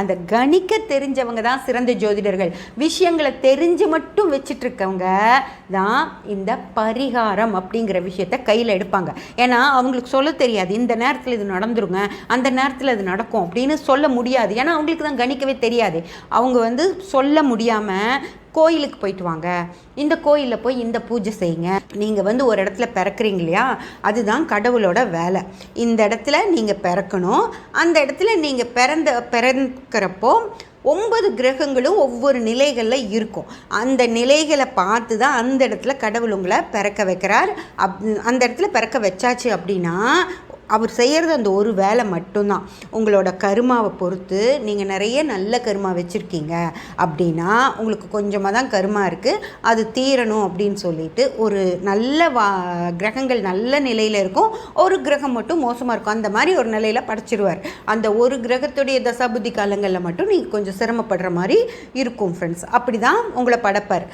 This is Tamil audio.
அந்த கணிக்க தெரிஞ்சவங்க தான் சிறந்த ஜோதிடர்கள். விஷயங்களை தெரிஞ்சு மட்டும் வச்சிட்ருக்கவங்க தான் இந்த பரிகாரம் அப்படிங்கிற விஷயத்த கையில் எடுப்பாங்க. ஏன்னா அவங்களுக்கு சொல்ல தெரியாது இந்த நேரத்தில் இது நடந்துருங்க அந்த நேரத்தில் இது நடக்கும் அப்படின்னு சொல்ல முடியாது. ஏன்னா அவங்களுக்கு தான் கணிக்கவே தெரியாது. அவங்க வந்து சொல்ல முடியாமல் கோயிலுக்கு போயிட்டு வாங்க. இந்த கோயிலில் போய் இந்த பூஜை செய்யுங்க. நீங்கள் வந்து ஒரு இடத்துல பிறக்குறீங்க இல்லையா? அதுதான் கடவுளோட வேலை. இந்த இடத்துல நீங்கள் பிறக்கணும். அந்த இடத்துல நீங்கள் பிறந்த பிறக்கிறப்போ ஒன்பது கிரகங்களும் ஒவ்வொரு நிலைகளில் இருக்கும். அந்த நிலைகளை பார்த்து தான் அந்த இடத்துல கடவுள் உங்களை பிறக்க வைக்கிறார். அப் அந்த இடத்துல பிறக்க வச்சாச்சு அப்படின்னா அவர் செய்கிறது அந்த ஒரு வேலை மட்டும்தான். உங்களோட கருமாவை பொறுத்து நீங்கள் நிறைய நல்ல கருமா வச்சுருக்கீங்க. அப்படின்னா உங்களுக்கு கொஞ்சமாக தான் கருமா இருக்குது அது தீரணும் அப்படின்னு சொல்லிட்டு ஒரு நல்ல வா கிரகங்கள் நல்ல நிலையில் இருக்கும். ஒரு கிரகம் மட்டும் மோசமாக இருக்கும். அந்த மாதிரி ஒரு நிலையில் படைச்சிடுவார் அந்த ஒரு கிரகத்துடைய தசாபுத்தி காலங்களில் மட்டும் நீங்கள் கொஞ்சம் சிரமப்படுற மாதிரி இருக்கும் ஃப்ரெண்ட்ஸ் அப்படி தான் உங்களை படைப்பார்.